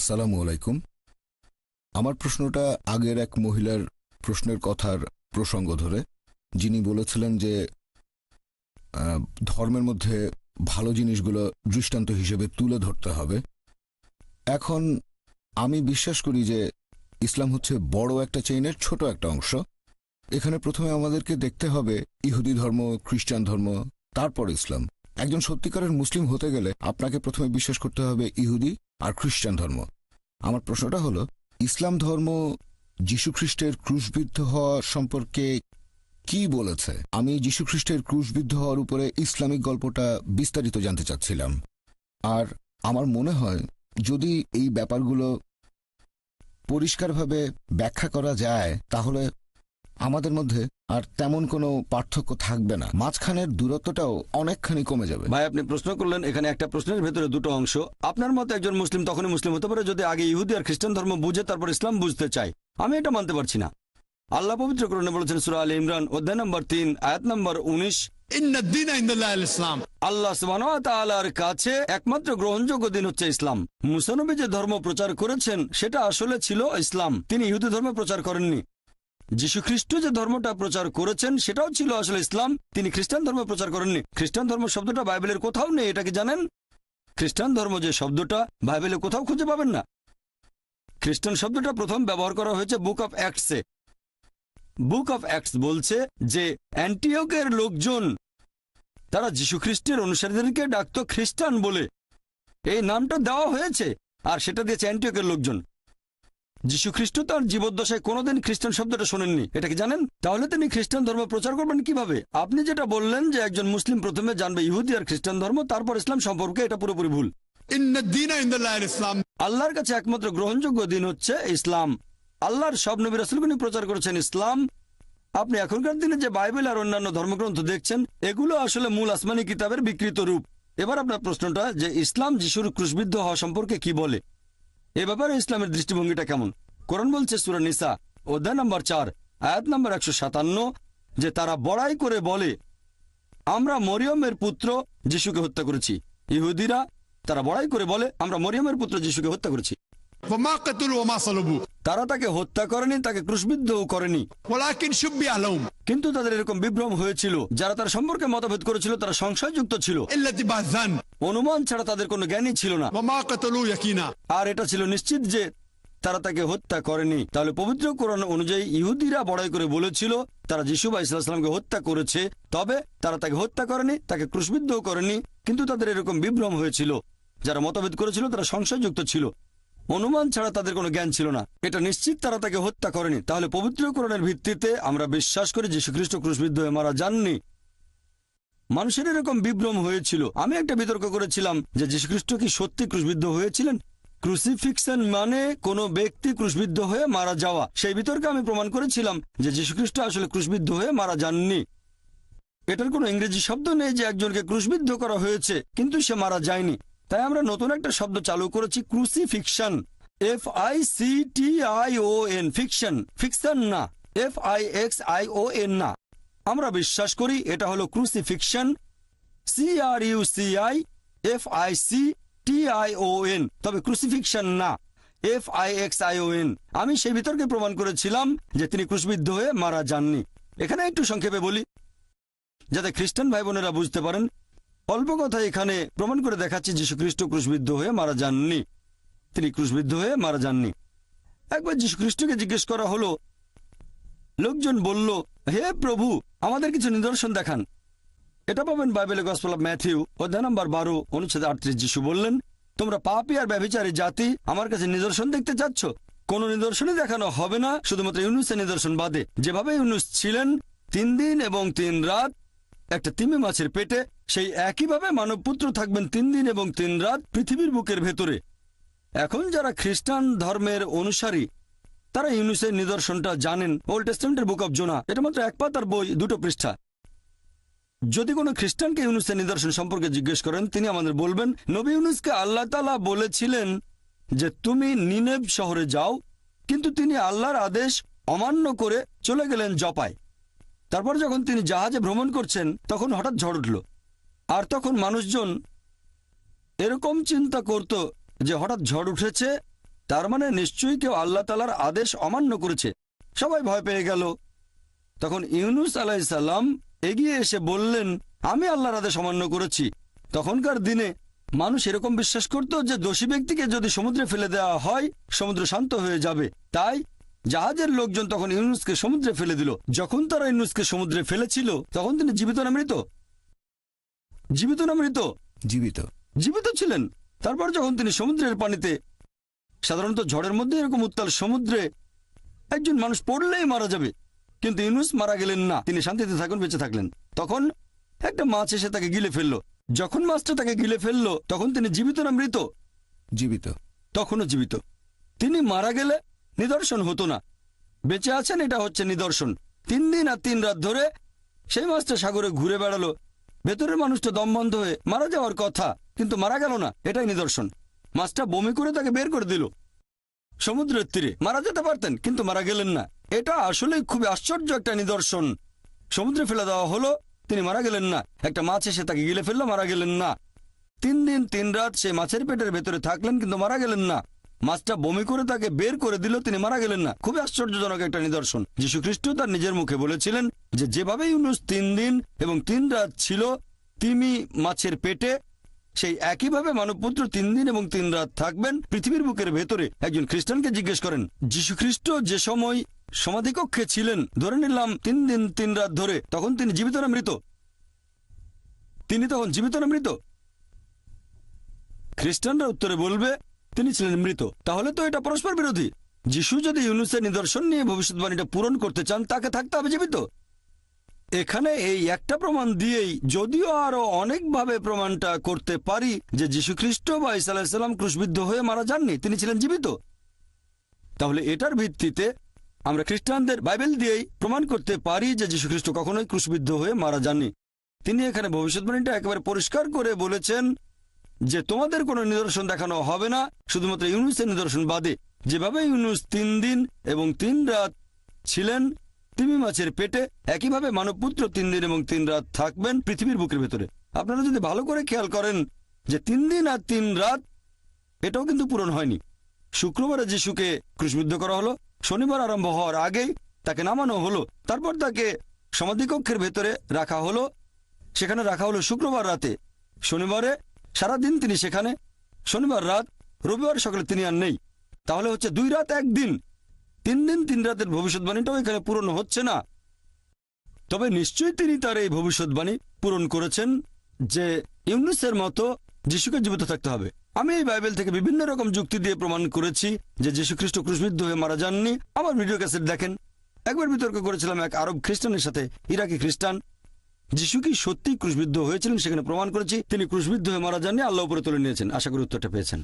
আসসালামু আলাইকুম। আমার প্রশ্নটা আগের এক মহিলার প্রশ্নের কথার প্রসঙ্গ ধরে। যিনি বলেছিলেন যে ধর্মের মধ্যে ভালো জিনিসগুলো দৃষ্টান্ত হিসেবে তুলে ধরতে হবে। এখন আমি বিশ্বাস করি যে, ইসলাম হচ্ছে বড় একটা চেইনের ছোট একটা অংশ। এখানে প্রথমে আমাদেরকে দেখতে হবে ইহুদি ধর্ম, খ্রিস্টান ধর্ম, তারপর ইসলাম। একজন সত্যিকারের মুসলিম হতে গেলে আপনাকে প্রথমে বিশ্বাস করতে হবে ইহুদি আর খ্রিস্টান ধর্ম। আমার প্রশ্নটা হলো, ইসলাম ধর্ম যীশুখ্রিস্টের ক্রুশবিদ্ধ হওয়া সম্পর্কে কি বলেছে? আমি যীশুখ্রিস্টের ক্রুশবিদ্ধ হওয়ার উপরে ইসলামিক গল্পটা বিস্তারিত জানতে চাচ্ছিলাম। আর আমার মনে হয়, যদি এই ব্যাপারগুলো পরিষ্কারভাবে ব্যাখ্যা করা যায়, তাহলে আমাদের মধ্যে আর তেমন কোনো পার্থক্য থাকবে না। মাঝখানের দূরত্বটাও অনেকখানি কমে যাবে। ভাই আপনি প্রশ্ন করলেন এখানে একটা প্রশ্নের ভেতরে দুটো অংশ। আপনার মতো একজন মুসলিম তখনই মুসলিম হতে পারে যদি আগে ইহুদি আর খ্রিস্টান ধর্ম বুঝে তারপর ইসলাম বুঝতে চায়। আমি এটা মানতে পারছি না। আল্লাহ পবিত্র করণে বলেছেন সুরা আল ইমরান অধ্যায় নম্বর তিন আয়াত নম্বর উনিশ। ইসলাম। আল্লাহ কাছে একমাত্র গ্রহণযোগ্য দিন হচ্ছে ইসলাম। মুসানবী যে ধর্ম প্রচার করেছেন সেটা আসলে ছিল ইসলাম। তিনি ইহুদি ধর্ম প্রচার করেননি। খ্রিস্ট যে ধর্মটা প্রচার করেছেন, সেটাও ছিল আসলে ইসলাম। তিনি খ্রিস্টান ধর্ম প্রচার করেননি। খ্রিস্টান ধর্ম শব্দটা বাইবেলের কোথাও নেই, এটা কি জানেন? খ্রিস্টান ধর্ম যে শব্দটা বাইবেলে কোথাও খুঁজে পাবেন না। খ্রিস্টান শব্দটা প্রথম ব্যবহার করা হয়েছে বুক অফ অ্যাক্টসে। বুক অফ অ্যাক্টস বলছে যে অ্যান্টিওকের লোকজন, তারা খ্রিস্টের অনুসারীদেরকে ডাকত খ্রিস্টান বলে। এই নামটা দেওয়া হয়েছে, আর সেটা দিয়েছে অ্যান্টিওকের লোকজন। যীশু খ্রিস্ট তার জীবদ্দশায় কোনোদিন খ্রিস্টান শব্দটা শোনেননি। এটা কি জানেন? তাহলে তিনি খ্রিস্টান ধর্ম প্রচার করবেন কীভাবে? আপনি যেটা বললেন যে একজন মুসলিম প্রথমে জানবে ইহুদি আর খ্রিস্টান ধর্ম তারপর ইসলাম সম্পর্কে এটা পুরোপুরি ভুল। ইসলাম আল্লাহর কাছে একমাত্র গ্রহণযোগ্য দিন হচ্ছে ইসলাম। আল্লাহর সব নবী রাসুলগুনি প্রচার করেছেন ইসলাম। আপনি এখনকার দিনে যে বাইবেল আর অন্যান্য ধর্মগ্রন্থ দেখছেন এগুলো আসলে মূল আসমানি কিতাবের বিকৃত রূপ। এবার আপনার প্রশ্নটা যে ইসলাম যিশুর ক্রুশবিদ্ধ হওয়া সম্পর্কে কি বলে? এ ব্যাপারে ইসলামের দৃষ্টিভঙ্গিটা কেমন? কোরআন বলছে সুরা নিসা, অধ্যায় নম্বর চার, আয়াত নম্বর একশো সাতান্ন, যে তারা বড়াই করে বলে, আমরা মরিয়মের পুত্র যিশুকে হত্যা করেছি। ইহুদিরা তারা বড়াই করে বলে, আমরা মরিয়মের পুত্র যিশুকে হত্যা করেছি। তারা তাকে হত্যা করেনি তাকে ক্রুশবিদ্ধ করেনি। কিন্তু তাদের এরকম বিভ্রম হয়েছিল। যারা তার সম্পর্কে মতভেদ করেছিল তারা সংশয়যুক্ত ছিল। অনুমান ছাড়া তাদের কোনো জ্ঞানই ছিল না। আর এটা ছিল নিশ্চিত যে তারা তাকে হত্যা করেনি। তাহলে পবিত্র কোরআন অনুযায়ী ইহুদিরা বড়াই করে বলেছিল তারা যিশু বা ইসলামকে হত্যা করেছে তবে তারা তাকে হত্যা করেনি তাকে ক্রুশবিদ্ধ করেনি কিন্তু তাদের এরকম বিভ্রম হয়েছিল। যারা মতভেদ করেছিল তারা সংশয়যুক্ত ছিল। অনুমান ছাড়া তাদের কোনো জ্ঞান ছিল না। এটা নিশ্চিত তারা তাকে হত্যা করেনি। তাহলে পবিত্র কোরআনের ভিত্তিতে আমরা বিশ্বাস করি যীশু খ্রিস্ট ক্রুশবিদ্ধ হয়ে মারা যাননি। মানুষের এরকম বিভ্রম হয়েছিল। আমি একটা বিতর্ক করেছিলাম যে যীশুখ্রিস্ট কি সত্যি ক্রুশবিদ্ধ হয়েছিলেন? ক্রুসিফিক্সন মানে কোনো ব্যক্তি ক্রুশবিদ্ধ হয়ে মারা যাওয়া। সেই বিতর্কে আমি প্রমাণ করেছিলাম যে যীশুখ্রিস্ট আসলে ক্রুশবিদ্ধ হয়ে মারা যাননি। এটার কোনো ইংরেজি শব্দ নেই যে একজনকে ক্রুশবিদ্ধ করা হয়েছে, কিন্তু সে মারা যায়নি। তাই আমরা নতুন একটা শব্দ চালু করেছি crucifixion F I C T I O N fiction fiction না F I X I O N না। আমরা বিশ্বাস করি এটা হলো crucifixion C R U C I F I C T I O N তবে ক্রুসিফিকশন না F I X I O N আমি সেই বিতর্কে প্রমাণ করেছিলাম যে তিনি ক্রুশবিদ্ধ হয়ে মারা যাননি। এখানে একটু সংক্ষেপে বলি, যাতে খ্রিস্টান ভাই বোনেরা বুঝতে পারেন অল্প কথা এখানে প্রমাণ করে দেখাচ্ছে যীশু খ্রিস্ট ক্রুশবিদ্ধ হয়ে মারা যাননি। তিনি ক্রুশবিদ্ধ হয়ে মারা যাননি। একবার যীশু খ্রিস্টকে জিজ্ঞেস করা হলো, লোকজন বলল, হে প্রভু, আমাদের কিছু নিদর্শন দেখান। এটা পাবেন বাইবেলে গসপল অফ ম্যাথিউ, অধ্যায় নম্বর বারো, অনুচ্ছেদ আটত্রিশ। যিশু বললেন, তোমরা পাপি আর ব্যভিচারী জাতি, আমার কাছে নিদর্শন দেখতে চাচ্ছ? কোন নিদর্শনই দেখানো হবে না, শুধুমাত্র ইউনুসের নিদর্শন বাদে। যেভাবে ইউনুস ছিলেন, তিন দিন এবং তিন রাত, একটা তিমি মাছের পেটে সেই একইভাবে মানবপুত্র থাকবেন তিন দিন এবং তিন রাত পৃথিবীর বুকের ভেতরে। এখন যারা খ্রিস্টান ধর্মের অনুসারী, তারা ইউনুসের নিদর্শনটা জানেন। ওল্ড টেস্টামেন্টের বুক অব জোনা, এটা মাত্র এক পাতার বই, দুটো পৃষ্ঠা। যদি কোনো খ্রিস্টানকে ইউনুসের নিদর্শন সম্পর্কে জিজ্ঞেস করেন, তিনি আমাদের বলবেন, নবী ইউনুসকে আল্লাহ তালা বলেছিলেন যে, তুমি নিনেব শহরে যাও। কিন্তু তিনি আল্লাহর আদেশ অমান্য করে চলে গেলেন জপায়। তারপর যখন তিনি জাহাজে ভ্রমণ করছেন, তখন হঠাৎ ঝড় উঠল। আর তখন মানুষজন এরকম চিন্তা করত যে হঠাৎ ঝড় উঠেছে, তার মানে নিশ্চয়ই কেউ আল্লাহ তালার আদেশ অমান্য করেছে। সবাই ভয় পেয়ে গেল। তখন ইউনুস আলাইসাল্লাম এগিয়ে এসে বললেন, আমি আল্লাহর আদেশ অমান্য করেছি। তখনকার দিনে মানুষ এরকম বিশ্বাস করত যে দোষী ব্যক্তিকে যদি সমুদ্রে ফেলে দেওয়া হয়, সমুদ্র শান্ত হয়ে যাবে। তাই জাহাজের লোকজন তখন ইউনুসকে সমুদ্রে ফেলে দিল। যখন তারা ইউনুসকে সমুদ্রে ফেলেছিল, তখন তিনি জীবিত না মৃত? জীবিত না মৃত? জীবিত। জীবিত ছিলেন। তারপর যখন তিনি সমুদ্রের পানিতে সাধারণত ঝড়ের মধ্যে এরকম উত্তাল সমুদ্রে একজন মানুষ পড়লেই মারা যাবে। কিন্তু ইউনুস মারা গেলেন না। তিনি শান্তিতে থাকুন বেঁচে থাকলেন। তখন একটা মাছ এসে তাকে গিলে ফেলল। যখন মাছটা তাকে গিলে ফেলল তখন তিনি জীবিত না মৃত? জীবিত। তখনও জীবিত। তিনি মারা গেলে নিদর্শন হতো না। বেঁচে আছেন এটা হচ্ছে নিদর্শন। তিন দিন আর তিন রাত ধরে সেই মাছটা সাগরে ঘুরে বেড়ালো। ভেতরের মানুষটা দম বন্ধ হয়ে মারা যাওয়ার কথা, কিন্তু মারা গেল না, এটাই নিদর্শন। মাছটা বমি করে তাকে বের করে দিল। সমুদ্রের তীরে মারা যেতে পারতেন, কিন্তু মারা গেলেন না। এটা আসলেই খুবই আশ্চর্য একটা নিদর্শন। সমুদ্রে ফেলে দেওয়া হলো, তিনি মারা গেলেন না। একটা মাছ এসে তাকে গিলে ফেলল, মারা গেলেন না। তিন দিন তিন রাত সে মাছের পেটের ভেতরে থাকলেন, কিন্তু মারা গেলেন না। মাছটা বমি করে তাকে বের করে দিল, তিনি মারা গেলেন না। খুবই আশ্চর্যজনক একটা নিদর্শন। যীশু খ্রিস্ট তার নিজের মুখে বলেছিলেন যে যেভাবে ইউনুস তিন দিন এবং তিন রাত ছিল, তিমি মাছের পেটে, সেই একইভাবে মানবপুত্র তিন দিন এবং তিন রাত থাকবেন পৃথিবীর বুকের ভেতরে। একজন খ্রিস্টানকে জিজ্ঞেস করেন যীশু খ্রিস্ট যে সময় সমাধিকক্ষে ছিলেন, ধরে নিলাম তিন দিন, তিন রাত ধরে, তখন তিনি জীবিত না মৃত? তিনি তখন জীবিত না মৃত? খ্রিস্টানরা উত্তরে বলবে তিনি ছিলেন মৃত। তাহলে তো এটা পরস্পর বিরোধী। যিশু যদি ইউনুসের নিদর্শন নিয়ে ভবিষ্যৎবাণীটা পূরণ করতে চান, তাকে থাকতে হবে জীবিত। এখানে এই একটা প্রমাণ দিয়েই যদিও আরও অনেকভাবে প্রমাণটা করতে পারি যে যীশু খ্রিস্ট বা ইসা আলাহিসাল্লাম ক্রুশবিদ্ধ হয়ে মারা যাননি, তিনি ছিলেন জীবিত। তাহলে এটার ভিত্তিতে আমরা খ্রিস্টানদের বাইবেল দিয়েই প্রমাণ করতে পারি যে যীশু খ্রিস্ট কখনোই ক্রুশবিদ্ধ হয়ে মারা যাননি। তিনি এখানে ভবিষ্যৎবাণীটা একেবারে পরিষ্কার করে বলেছেন যে তোমাদের কোনো নিদর্শন দেখানো হবে না, শুধুমাত্র ইউনুসের নিদর্শন বাদে। যেভাবে ইউনুস তিন দিন এবং তিন রাত ছিলেন, তিমি মাছের পেটে, একইভাবে মানবপুত্র তিন দিন এবং তিন রাত থাকবেন পৃথিবীর বুকের ভেতরে। আপনারা যদি ভালো করে খেয়াল করেন যে তিন দিন আর তিন রাত, এটাও কিন্তু পূরণ হয়নি। শুক্রবারে যিশুকে ক্রুশবিদ্ধ করা হলো, শনিবার আরম্ভ হওয়ার আগেই তাকে নামানো হলো, তারপর তাকে সমাধিকক্ষের ভেতরে রাখা হলো। সেখানে রাখা হলো শুক্রবার রাতে। শনিবারে সারাদিন তিনি সেখানে, শনিবার রাত, রবিবার সকালে তিনি আর নেই। তাহলে হচ্ছে দুই রাত একদিন। তিন দিন, তিন রাতের ভবিষ্যৎবাণীটাও এখানে পূরণ হচ্ছে না। তবে নিশ্চয়ই তিনি তার এই ভবিষ্যৎবাণী পূরণ করেছেন যে ইউনুসের মতো যিশুকে জীবিত থাকতে হবে। আমি এই বাইবেল থেকে বিভিন্ন রকম যুক্তি দিয়ে প্রমাণ করেছি যে যীশু খ্রিস্ট ক্রুশবিদ্ধ হয়ে মারা যাননি। আমার ভিডিও ক্যাসেট দেখেন। একবার বিতর্ক করেছিলাম এক আরব খ্রিস্টানের সাথে, ইরাকি খ্রিস্টান। যিশু কি সত্যি ক্রুশবিদ্ধ হয়েছিলেন, সেখানে প্রমাণ করেছি, তিনি ক্রুশবিদ্ধ হয়ে মারা যাননি, আল্লাহ উপরে তুলে নিয়েছেন। আশা করি উত্তরটা পেয়েছেন।